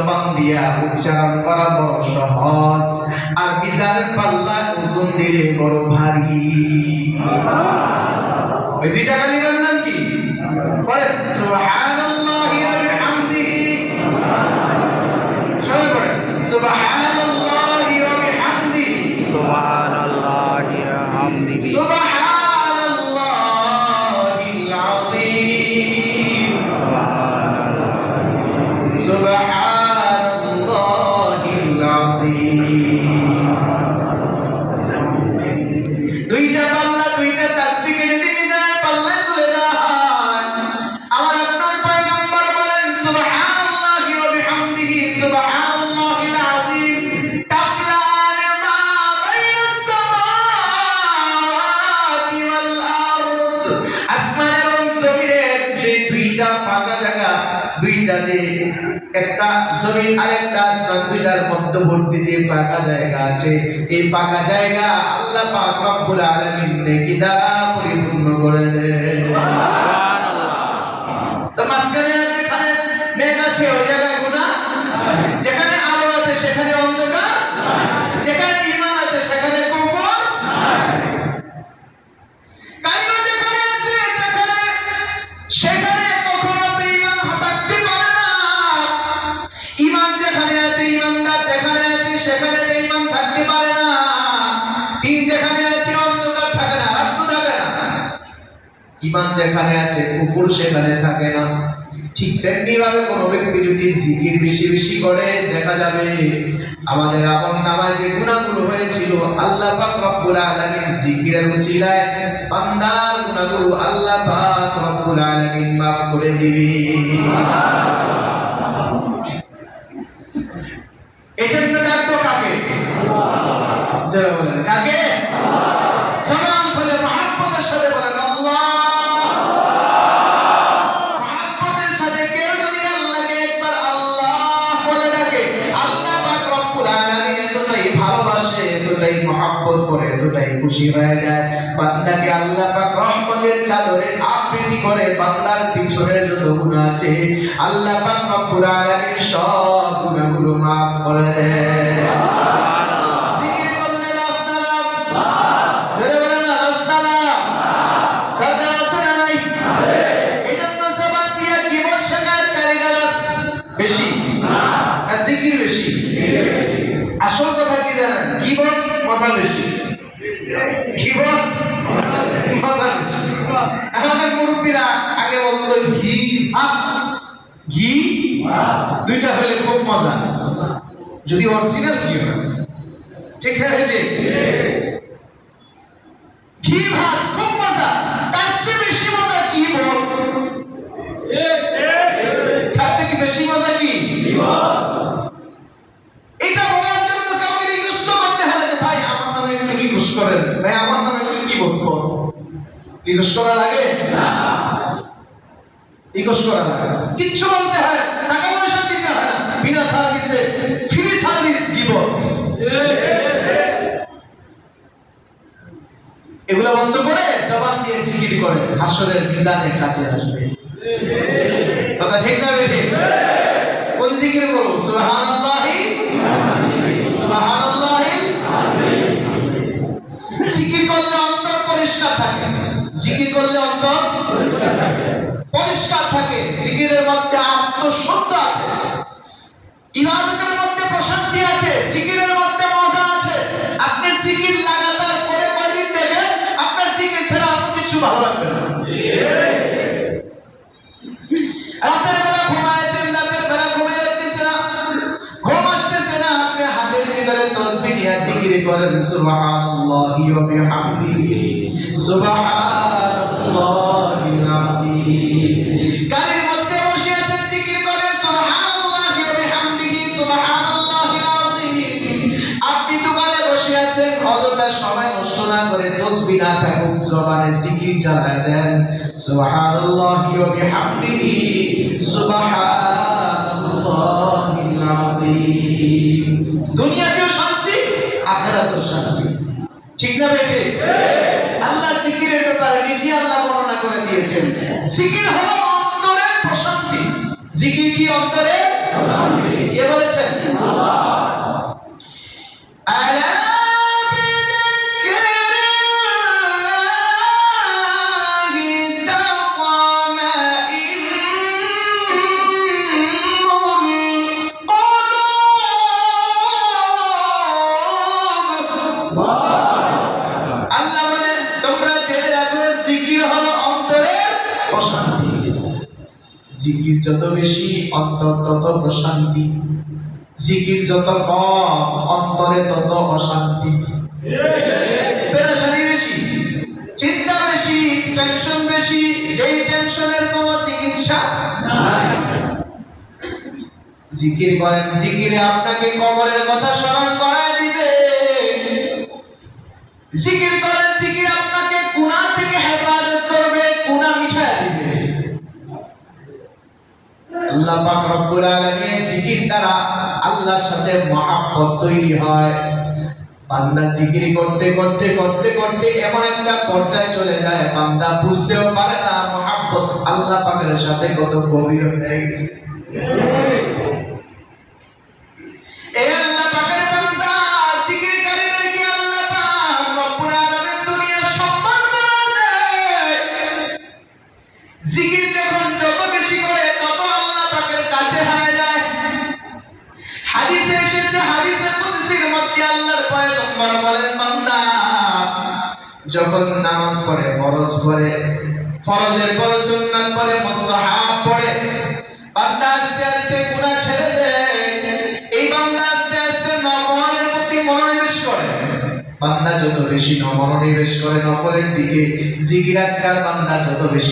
জবান দিয়া উচ্চারণ করা বড় সহজ। আর বিচারের পাল্লা ওজন দিলে বড় ভারী। ওই দুইটা কালিমার নাম কি? পরে সুবহানাল্লাহি ওয়া বিহামদিহি। সবাই দুইটা যে একটা জমিন আর একটা আসমান দুইটার মধ্যবর্তী যে ফাঁকা জায়গা আছে এই ফাঁকা জায়গা আল্লাহ পাক রব্বুল আলামিন নেকি দ্বারা পরিপূর্ণ করে তো মাঝখানে সেখানে ইমান যেখানে আছে কুফুর সেখানে থাকে না। ঠিক তেমনি ভাবে কোনো ব্যক্তি যদি জিকির বেশি বেশি করে, দেখা যাবে আমাদের আমল নামায় যে গুনাহগুলো হয়েছিল, আল্লাহ পাক রব্বুল আলামিন জিকিরের উসিলায় বান্দার গুনাহগুলো আল্লাহ পাক রব্বুল আলামিন করে দিবে এজন্য ডাকবো কাকে? যারা বলেন। কাকে? এতটাই খুশি হয়ে যায়। বান্দাকে আল্লাহ পাক রহমতের চাদরে আবৃত্তি করে বান্দার পিছনের যত গুনাহ আছে আল্লাহ পাক রব্বুল আলামিন সব গুনাহগুলো maaf করে দেয়। বেশি না। জিকির বেশি? আসল কথা কি জানেন? কিবোর্ড মজা বেশি। ঘি দুইটা হলে খুব মজা। যদি অরিজিনাল ঘি হয়। ঠিক হয়েছে ঘি ভাত খুব মজা। তার চেয়ে বেশি মজা কি বল তার চেয়ে বেশি মজা কি এটা বলার জন্য কাউকে রিকোয়েস্ট করতে হলে ভাই, আমার নামে একটু রিকোয়েস্ট করেন। ভাই, আমার নামে একটু কি বোধ কর? রিকোয়েস্ট করা লাগে? না রিকোয়েস্ট কিচ্ছু বলতে হয় টাকা পয়সা দিতে হয় না। বিনা সার্ভিসে ফ্রি সার্ভিস এগুলো বন্ধ করে জবান দিয়ে জিকির করে, হাসরের মিজানের কাছে আসবে। কথা ঠিক না বেঠিক কোন জিকির করব? সুবহানাল্লাহি। সুবহানাল্লাহি। জিকির করলে অন্তর পরিষ্কার থাকে। জিকির করলে অন্তর পরিষ্কার থাকে। জিকিরের মধ্যে আত্মশুদ্ধ আছে। ইবাদতের মধ্যে প্রশান্তি আছে, জিকিরের মধ্যে মজা আছে। আপনি জিকির লাগাতার করে কয়দিন দেখেন, আপনার জিকির ছাড়া আপনার কিছু ভালো লাগবে না। রাতের বেলা ঘুমায়েছেন রাতের বেলা ঘুমিয়ে যাচ্ছে না। ঘুম আসতেছে না, আপনি হাতের ভিতরে তসবিহ নিয়ে জিকির করেন, সুবহানাল্লাহি ওয়া বিহামদিহি। আযীম গাড়ির মধ্যে বসে আছেন জিকির করেন সুবহানাল্লাহি বিহামদিহি সুবহানাল্লাহিল আপনি দোকানে বসে আছেন অযথা সময় নষ্ট না করে তসবিহ না থাকুক জবানে জিকির চালায় দেন সুবহানাল্লাহি বিহামদিহি দুনিয়াতেও শান্তি আখিরাতেও শান্তি। ঠিক না বেটে আল্লাহ জিকিরের ব্যাপারে নিজে আল্লাহ বর্ণনা করে দিয়েছেন। জিকির হলো অন্তরের প্রশান্তি। জিকির কি অন্তরে কে বলেছেন। আলা জিকির যত বেশি, অন্তর তত প্রশান্তি। জিকির যত কম, অন্তরে তত অশান্তি। চিন্তা বেশি টেনশন বেশি, যেই টেনশনের কোনো চিকিৎসা জিকির করেন, জিকিরে আপনাকে কবরের কথা স্মরণ করায় দিবে। জিকির করেন, জিকির আপনাকে গুনাহ থেকে হেফাজত করবে গুনাহ মিঠায় দিবে আল্লাহ পাক রব্বুল আলামিন জিকির দ্বারা আল্লাহর সাথে মহাব্বত তৈরি হয়। বান্দা জিকির করতে করতে করতে করতে এমন একটা পর্যায়ে চলে যায়, বান্দা বুঝতেও পারে না মহাব্বত আল্লাহ পাকের সাথে কত গভীর হয়ে গেছে। যখন নামাজ পড়ে, ফরজ পড়ে, ফরজের পরে সুন্নাত পড়ে, মুস্তাহাব পড়ে, বান্দা আস্তে আস্তে গুনাহ ছেড়ে দেয়। এই বান্দা আস্তে আস্তে নফলের প্রতি মনোনিবেশ করে। বান্দা যত বেশি মনোনিবেশ করে নফলের দিকে জিকির আজকাল বান্দা যত বেশি